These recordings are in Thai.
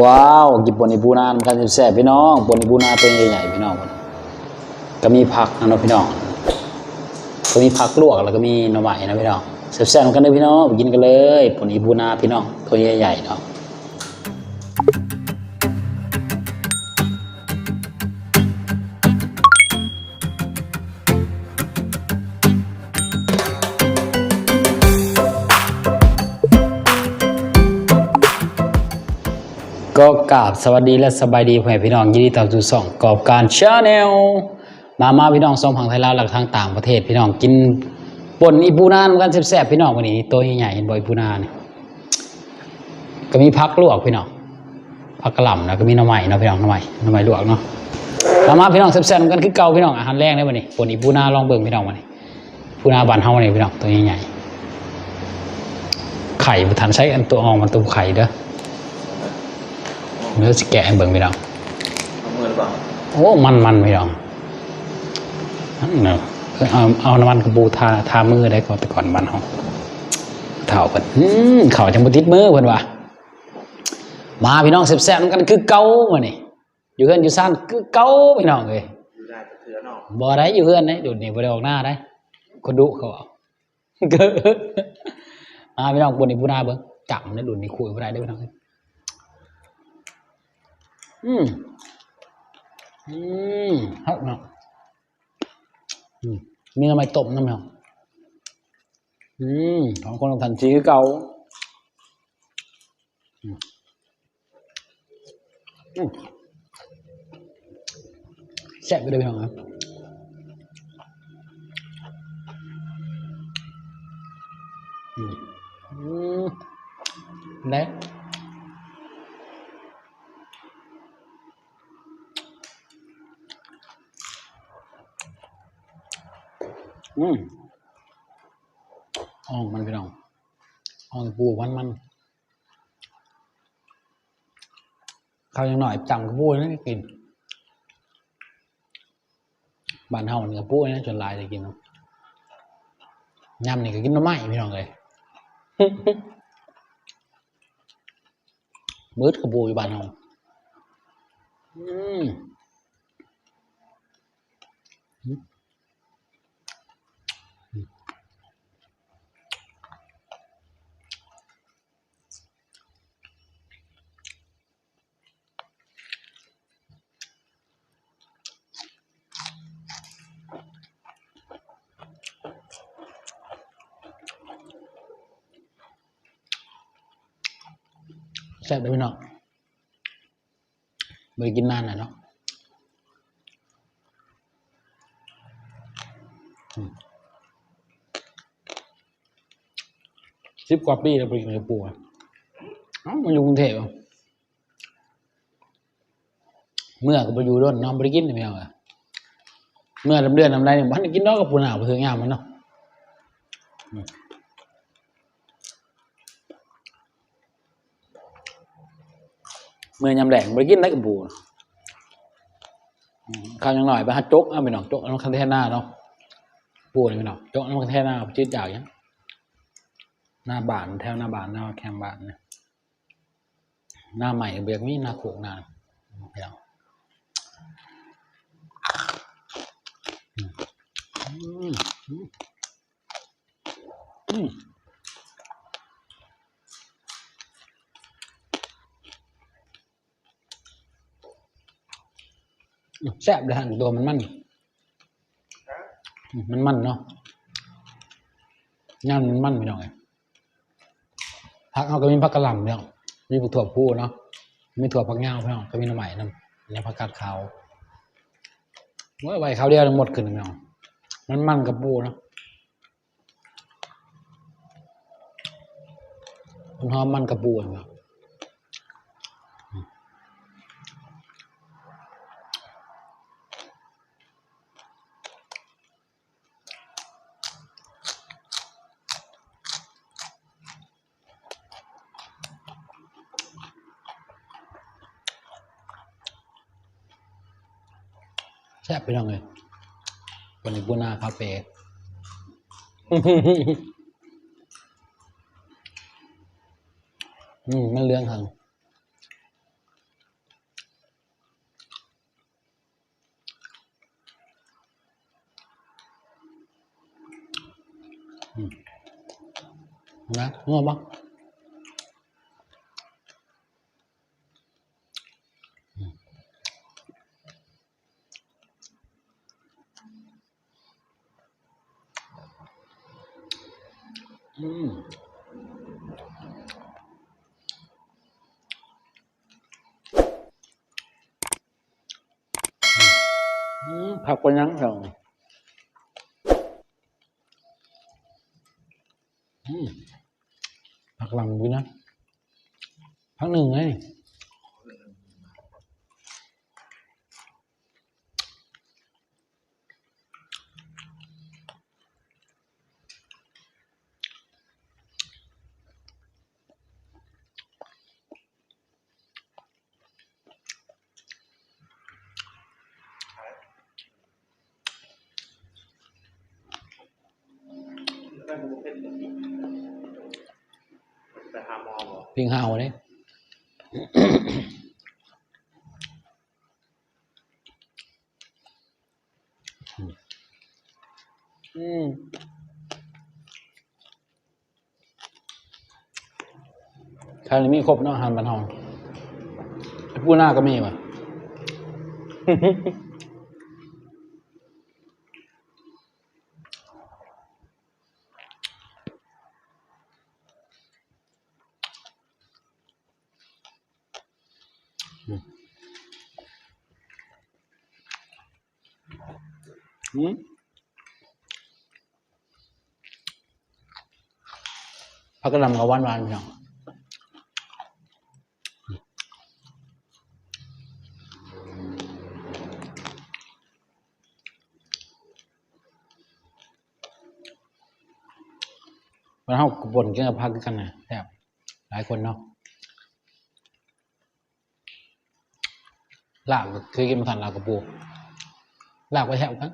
ว้าวกินปนอีปูนามันกันแซ่บพี่น้องปนอีปูนาเป็นใหญ่ๆพี่น้องก็มีผักนะเนาะพี่น้องก็มีผักลวกแล้วก็มีหน่อไม้นะพี่น้องแซ่บๆกันเลยพี่น้องกินกันเลยปนอีปูนาพี่น้องตัวใหญ่ๆเนาะ ก็กราบสวัสดีและสบายดีพ่อแม่พี่น้องยินดีต้อนรับสู่ช่องกอบการชาแนลมามาพี่น้องสองฝั่งไทยลาวหลักทางต่างประเทศพี่น้องกินป่นอีปูนานกันแซ่บๆพี่น้องวันนี้ตัวใหญ่ๆเห็นบ่อีปูนาเนี่ยก็มีพักลวกพี่น้องพักกระหล่ำนะก็มีน้ำใหม่นะพี่น้องน้ำใหม่น้ำใหม่ลวกเนาะมามาพี่น้องแซ่บๆกันคือเก่าพี่น้องอาหารแรกในวันนี้ป่นอีปูนาลองเบิ่งพี่น้องวันนี้ปูนาบานเฮาเนี่ยพี่น้องตัวใหญ่ๆไข่บ่ทันใช้อันตัวอองมันตัวไข่เด้อ เนื้อสแกะให้เบิ่งพี่น้องเอามือหรือเปล่าโอ้มันมันพี่น้องนั่นเนาะเอาเอาน้ำมันกระปูทาทามือได้ก่อนแต่ก่อนบ้านเฮาเท่าเพิ่นอืมเขาจังบ่ติดมือเพิ่นว่ามาพี่น้องแซ่บๆกันคือเก่ามื้อนี้อยู่เฮือนอยู่ซ่านคือเก่าพี่น้องเอ้ยอยู่ได้แต่เถื่อนอกบ่ได้อยู่เฮือนได้เดูนี่บ่ได้ออกหน้าได้คนดุเขาเอามาพี่น้องบนนี่ผู้หน้าเบิ่งจับนะดุนี่คุยบ่ได้เด้อพี่น้องเอ้ยอืมอืมครับเนาะอืมมีน้ำไม้ต้มน้ำเนาะอืมของคนทันทีคือเก่าอืมอืมแซ่บไปเลยพี่น้องครับอืมอืมได้อืม อ่องมันพี่น้องอ่องปูมันมันข้าวยังหน่อยจำกระปูนั่นกินบ้านเฮานี่กระปูนี่จนหลายจะกินเนาะยำนี่ก็กินหน้ำไม้พี่น้องเลยมืดกระปูอยู่บ้านเฮาอืม แซ่บเลยพี่น้องไม่ได้กินนานน่ะเนาะสิบกว่าปีแล้วไปกินกับปูอะเอ้ามาอยู่กรุงเทพอะเมื่อก็ไปอยู่ด้นน้องไปกินไม่เอาอะเมื่อลำเดือนลำไรเนี่ยมันกินนอกกับปูหนาวไปถึงยามมันเนาะ มเมื่อยำแหลงไปกินได้กับบูข้าวยังหน่อยไปฮัดจกเอาไปหน่องจกเอาคันเทน่าเนาะปูนไปหน่องจกเอาคันเทน่าไปจืดจากยังหน้าบานแถวหน้าบานหน้าแคมบานเนี่ยหน้าใหม่เบียกมีหน้าโขกหน้าเดี๋ยวอืมอืม แซ่บเลยฮะตัวมันมันอืมมันมันเนาะย่างมันมันไปหน่อยผักเอาก็มีผักกระหล่ำเนี่ยมีผักถั่วพูเนาะมีถั่วผักเงาพี่น้องก็มีหน้ำใหม่น้ำเนี่ยผักกาดขาวเมื่อใบขาวเดียวหมดขึ้นพี่น้องมันมันกับปูเนาะมันหอมมันกับปูเนาะ แซ่บไปน้องเลยวันนี้บูนาคาเฟอืมมันเรื่องทางนะงอบ้าง อืมอืมผักกวนยังเหรออืมผักหลังด้วยนะผักหนึ่งไง ไปหาหมอบ่พิงหาวเนี่ยอืมทานมีครบเนาะอาหารบันทองปูหน้าก็มีป่ะ อืมพักกระหลำกับวานวานๆพี่น้องมันเท่ากบบนกินกับพักกันนะแทบหลายคนเนาะลากเคยกินมาทันลาบกับปูลาบก็แทบกัน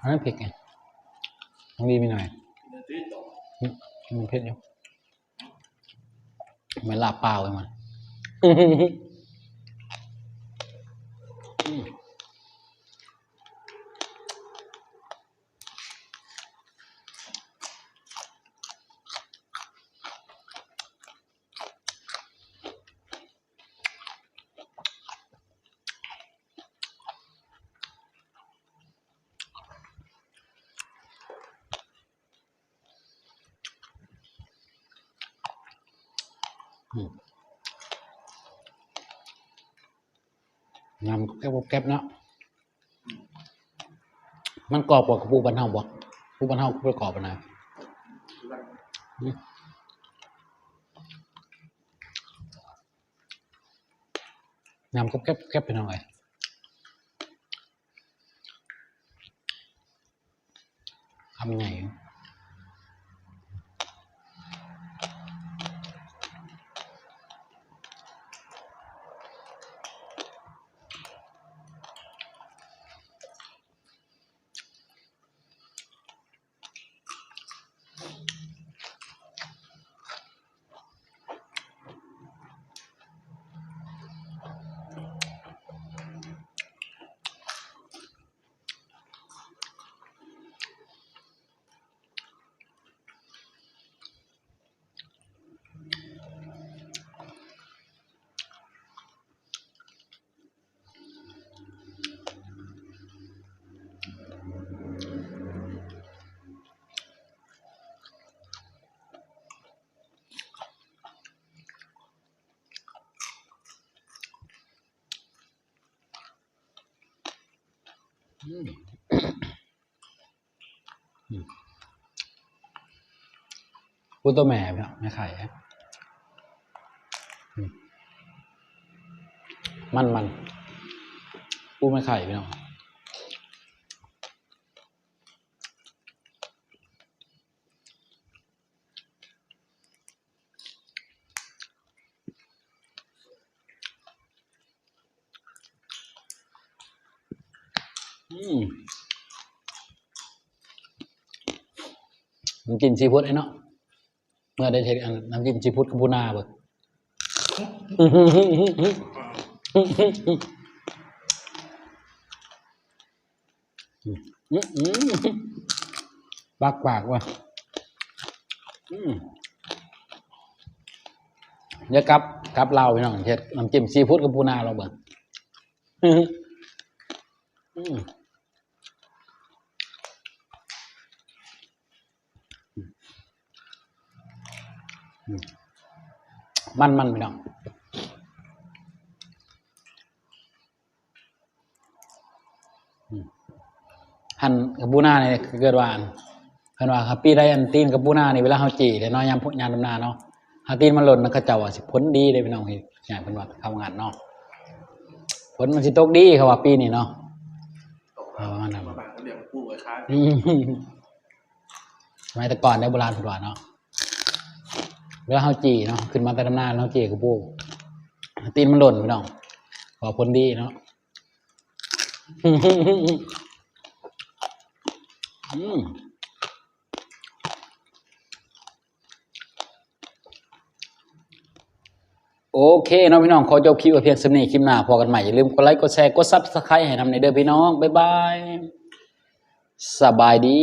อันนั้นเผ็ดไงต้องดีไปหน่อยมันเผ็ดอยู่เหมือนลาบเปล่าเลยมัน ยำแก๊บแก๊บเนาะมันกรอบกว่ากระปูบันเทาบ่ปูบันเทาประกอบอะนะยำก็แก๊บแก๊บไปหน่อยทำไง ปูตัวแม่พี่น้องไม่ไข่มันมันปูไม่ไข่พี่น้อง น้ำจิ้มซีฟู้ดไอ้เนาะเมื่อได้เทอันน้ำจิ้มซีฟู้ดกับปูนาเบิกปากปากว่ะเดี๋ยวกับกับเราพี่น้องเฮ็ดน้ำจิ้มซีฟู้ดกับปูนาเราเบิ่งอื มอืมอืมมันมันพี่น้องหันกับปูนาเนี่ยเกิดว่าอันเพิ่นว่าครับปีใดอันตีนกับปูนานี่เวลาเฮาจีเด้เนาะยามพุยามดำนาเนาะหาตีนมันหล่นมันเขาเจ้าว่าสิผลดีเด้พี่น้องเฮ็ดใหญ่เพิ่นว่าเข้างานเนาะผลมันสิตกดีเขาว่าปีนี้เนาะตกเออนั่นมาแบ่งเขาเรียกกู้ไว้ค้าอืมสมัยแต่ก่อนได้โบราณเพิ่นว่าเนาะ เวลาเฮาจีเนาะขึ้นมาแต่ดำนาเฮาจีกับปูตีนมันหล่นพี่น้องขอผลดีเนาะอืมโอเคเนาะพี่น้องขอจบคลิปเพียงสำนีคลิปหน้าพอกันใหม่อย่าลืมกดไลค์กดแชร์กดซับสไครต์ให้นำในเด้อพี่น้อง บ๊ายบาย สบายดี